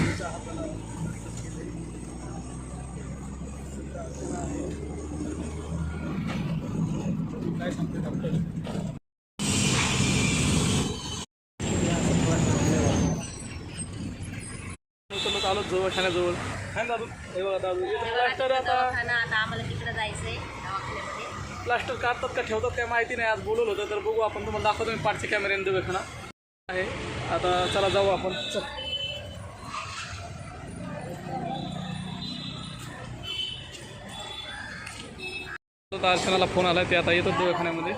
दादूच्या हाताला मदत केली. काय सांगते डॉक्टर आलो जवळ ठाण्याजवळ काय दादू हे बघा दादू प्लास्टर आता दवाखाना आता आम्हाला तिकडे जायचंय दवाखान्यामध्ये. प्लास्टर काढतात का ठेवतात काय माहिती नाही. आज बोलवलं होतं तर बघू आपण. तुम्हाला दाखवतो मी पाठच्या कॅमेऱ्याने दवाखाना आहे. आता चला जाऊ आपण. चल. अर्चनाला फोन आला ते आता येतात दवाखान्यामध्ये.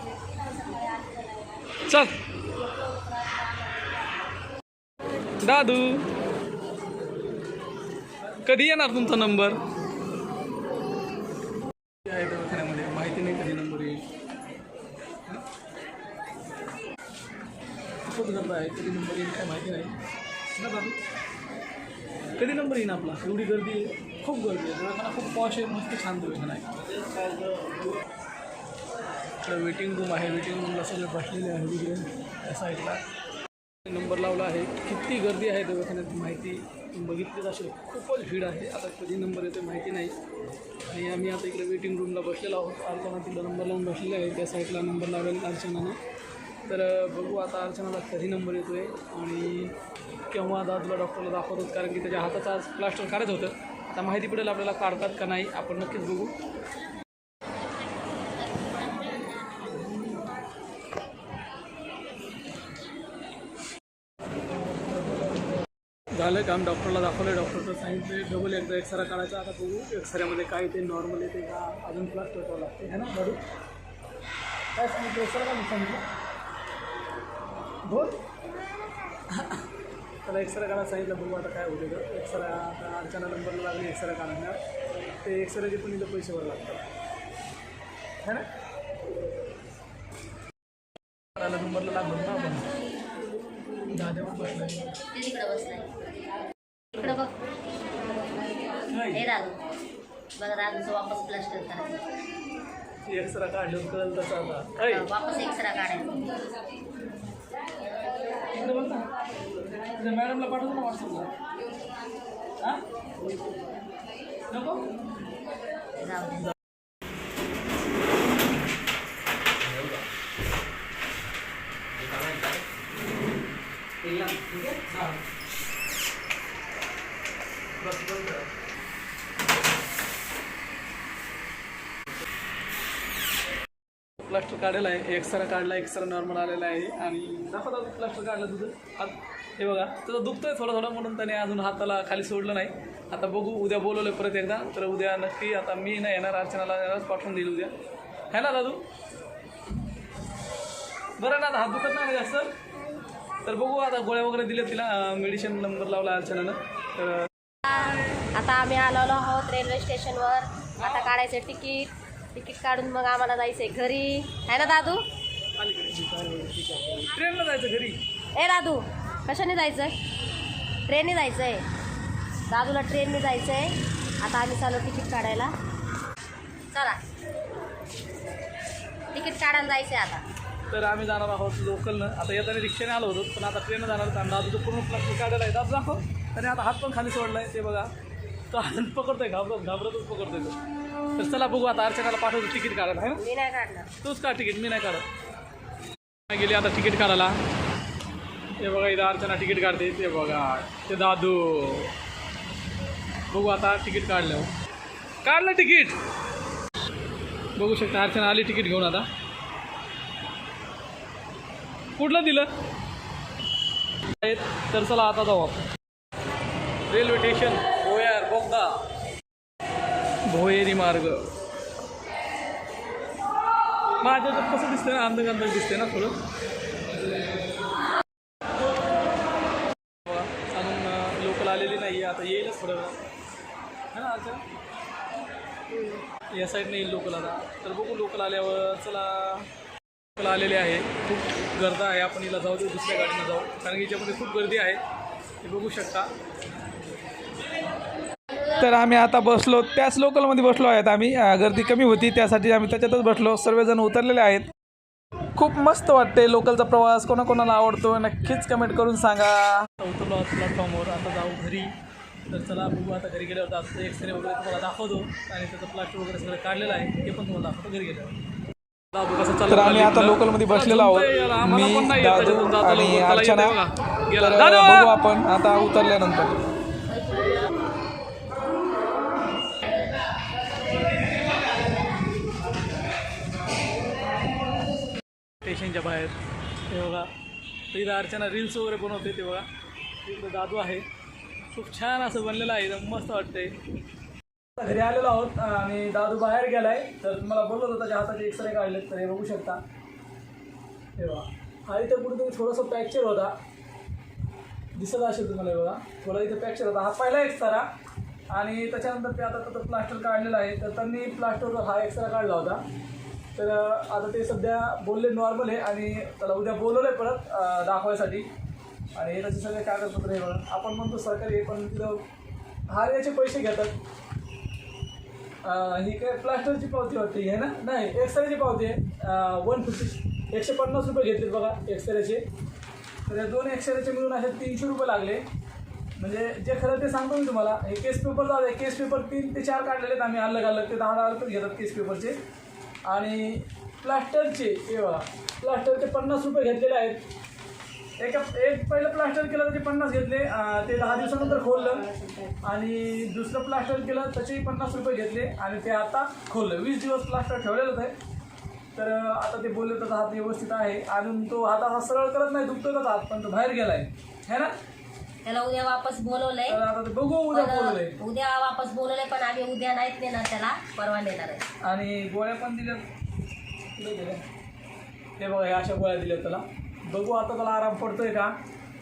चल. दादू. कधी येणार तुमचा नंबर? आहे दवाखान्यामध्ये माहिती नाही कधी नंबर येईल. खूप आहे कधी नंबर येईल काय माहिती नाही. ना दादू? कधी नंबर येईल आपला? एवढी गर्दी आहे खूप गर्दी आहे. दवाखाना खूप पॉश आहे मस्त छान दवाखाना आहे. इकडं वेटिंग रूम आहे वेटिंग रूमला सगळे बसलेले आहे तिकडे त्या साईडला नंबर लावला आहे. किती गर्दी आहे दवाखान्यात माहिती बघितलीच असेल. खूपच भीड आहे. आता कधी नंबर येतो माहिती नाही. आणि आम्ही आता इकडे वेटिंग रूमला बसलेलो आहोत. अर्चना तिकडे नंबर लावून बसलेले आहे. त्या साईडला नंबर लावलेला अर्चनानं. तर बघू आता अर्चनाला कधी नंबर येतो आहे आणि केव्हा दादूला डॉक्टरला दाखवतात. कारण की त्याच्या हाताचा आज प्लास्टर काढत होतं. आता माहिती पडेल आपल्याला काढतात का नाही आपण नक्कीच बघू. झालं काम डॉक्टरला दाखवलं डॉक्टरचं सांगितलं डबल एकदा एक्सरा काढायचा आता बघू एक्सऱ्यामध्ये काय ते नॉर्मल येते का अजून प्लास्टर करावं लागते है ना बरोबर? काय सांगितलं एक्सरा का सांगितलं? दोन त्याला एक्सरा काढायला सांगितलं बघू आता काय होते तर एक्सरा आता अर्चना नंबरला लागली एक्सरा काढण्यात ते एक्सराचे पण इथं पैसे वर लागतात. है ना? काढायला नंबरला लागलो ना आपण. दाद्यावर बसला ते तिकडे बसलाय. इकडे बघ. हे बघा वापस प्लास्टर करायचं एक्सरा काढल्यावर कळलं तसं आता. वापस एक्सरा काढायचा इकडे बघ ना तुझ्या मॅडमला पाठवतो ना व्हॉट्सअपला हां नको जाऊ दे प्लास्टर काढलेला आहे. एक्सरा काढला एक्सरा नॉर्मल आलेला आहे. आणि दाखवता प्लास्टर काढलं तुझं. हात हे बघा. तुझं दुखतोय थोडं थोडं म्हणून त्याने अजून हाताला खाली सोडलं नाही. आता बघू उद्या बोलवलं परत एकदा. तर उद्या नक्की आता मी नाही येणार. अर्चनाला येणारच पाठवून देईल उद्या. है ना दादू? बरं ना हात दुखत नाही जास्त. तर बघू आता गोळ्या वगैरे दिल्या तिला. मेडिसिन नंबर लावला अर्चनानं. तर आता आम्ही आलेलो आहोत रेल्वे स्टेशनवर आता काढायचं तिकीट तिकीट काढून मग आम्हाला जायचंय घरी. आहे ना दादू? ट्रेनला जायचं घरी. ए दादू कशाने जायचंय? ट्रेनने जायचंय. दादूला ट्रेनने जायचंय. आता आम्ही चालू तिकीट काढायला. चला. तिकीट काढायला जायचंय आता. तर आम्ही जाणार आहोत लोकलनं. आता येताना रिक्षाने आलो होतो पण आता ट्रेननं जाणार होतो आणि दादूचं पूर्ण प्लास्टिक काढायला आहे दादू दाखव. त्याने आता हात पण खाली सोडला आहे ते बघा. तो हात पकडतोय घाबरत घाबरतच पकडतोय तो. तर चला बघू आता अर्चनाला पाठवतो तिकीट काढायला है ना? मी नाही काढणार. तूच का तिकीट मी नाही काढत. मी गेली आता तिकीट काढायला. ते बघा इथं अर्चना तिकीट काढते ते बघा ते दादू. बघू आता तिकीट काढलं. काढलं तिकीट! बघू शकता अर्चना आली तिकीट घेऊन आता. कुठलं दिलं? तर चला आता जाऊ आपण. Railway station. भोयार बोगदा भोयेरी मार्ग. माझ्या तर कसं दिसतंय ना अंधक अंधक दिसतंय ना थोडं? अजून लोकल आलेली नाही आता येईलच थोडं है ना अच्छा या साईडने येईल लोकल आता. तर बघू लोकल आल्यावर चला. लोकल आलेले आहे. खूप गर्दा आहे आपण हिला जाऊ देऊ दुसऱ्या गाडीनं जाऊ. कारण की याच्यामध्ये खूप गर्दी आहे. हे बघू शकता. तर आम्ही आता बसलो त्याच लोकलमध्ये बसलो आहेत आम्ही. गर्दी कमी होती त्यासाठी आम्ही त्याच्यातच बसलो. सर्वजण उतरलेले आहेत. खूप मस्त वाटते लोकलचा प्रवास. कोणाकोणाला आवडतो नक्कीच कमेंट करून सांगा. उतरलो प्लॅटफॉर्मवर आता जाऊ घरी. तर चला बघू. आता घरी गेल्यावर आता एक्सरे वगैरे तुम्हाला दाखवतो. आणि त्याचं प्लास्टर वगैरे सगळं काढलेलं आहे. ते पण तुम्हाला दाखवतो घरी गेल्यावर. तर आम्ही आता बघा. लोकलमध्ये बसलेलो आहोत. मी दादू आणि अर्चना! बघू आपण. आता उतरल्यानंतर. स्टेशनच्या बाहेर. ते बघा तिथं अर्चना रील्स वगैरे बनवते ते बघा. तिथं दादू आहे. खूप छान असं बनलेलं आहे एकदम मस्त वाटतंय. घरी आलेलो आहोत आणि दादू बाहेर गेलाय. तर तुम्हाला बोललो होतं त्याच्या हाताचे एक्सरे काढले तर हे बघू शकता. हे बघा. हा इथं कुठेतरी थोडंसं फ्रॅक्चर होता. दिसत असेल तुम्हाला बघा. थोडा इथं फ्रॅक्चर होता. हा पहिला एक्सरा आणि त्याच्यानंतर ते आता तर प्लास्टर काढलेलं आहे. तर त्यांनी प्लास्टरवर हा एक्सरा काढला होता. तर आता ते सध्या बोलले नॉर्मल आहे आणि त्याला उद्या बोलवलं आहे परत दाखवायसाठी. आणि हे त्याचे सगळे कागदपत्र हे बघा. आपण म्हणतो सरकारी आहे पण तिथं हार याचे पैसे घेतात. ही काय प्लास्टरची पावती वाटते हे आहे ना? नाही एक्सरेची पावती आहे. वन फिफ्टी एकशे पन्नास रुपये घेतले बघा एक्सरेचे. तर या दोन एक्सरेचे मिळून असे तीनशे रुपये लागले. म्हणजे जे खरं ते सांगतो मी तुम्हाला हे केस पेपर जाऊ केस पेपर तीन ते चार काढलेले आहेत आम्ही अलग अलग ते दहा दहा रुपये घेतात केस पेपरचे. आणि प्लास्टरचे हे प्लास्टरचे पन्नास रुपये घेतलेले आहेत. एका एक पहिलं प्लास्टर केलं त्याचे पन्नास घेतले ते दहा दिवसानंतर खोललं. आणि दुसरं प्लास्टर केलं त्याचेही पन्नास रुपये घेतले. आणि ते आता खोललं. वीस दिवस प्लास्टर ठेवलेलंच आहे. तर आता ते बोलले तर हात व्यवस्थित आहे. अजून तो हात असा सरळ करत नाही दुखतो त्याचा हात पण तो बाहेर गेलाय. है ना? त्याला उद्या वापस बोलवलंय. तर आता ते बघू उद्या बोलवलंय. पण उद्या वापस बोलवलंय पण आम्ही उद्या नाहीत नेणार त्याला. परवा नेणार आहे. आणि गोळ्या पण दिल्या. कुठे हे बघा ह्या अशा गोळ्या दिल्या त्याला. बघू आता त्याला आराम पडतोय का?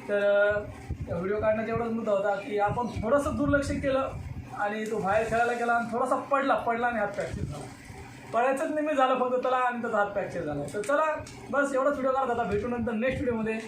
तर व्हिडिओ काढण्याचा एवढाच मुद्दा होता की आपण थोडंसं दुर्लक्ष केलं आणि तो बाहेर खेळायला गेला आणि थोडासा पडला पडला आणि हात फ्रॅक्चर झाला. पडायचंच निमित्त झालं फक्त त्याला आणि त्याचा हात फ्रॅक्चर झाला. तर चला बस एवढाच व्हिडिओ काढत आता. भेटू नंतर नेक्स्ट व्हिडिओमध्ये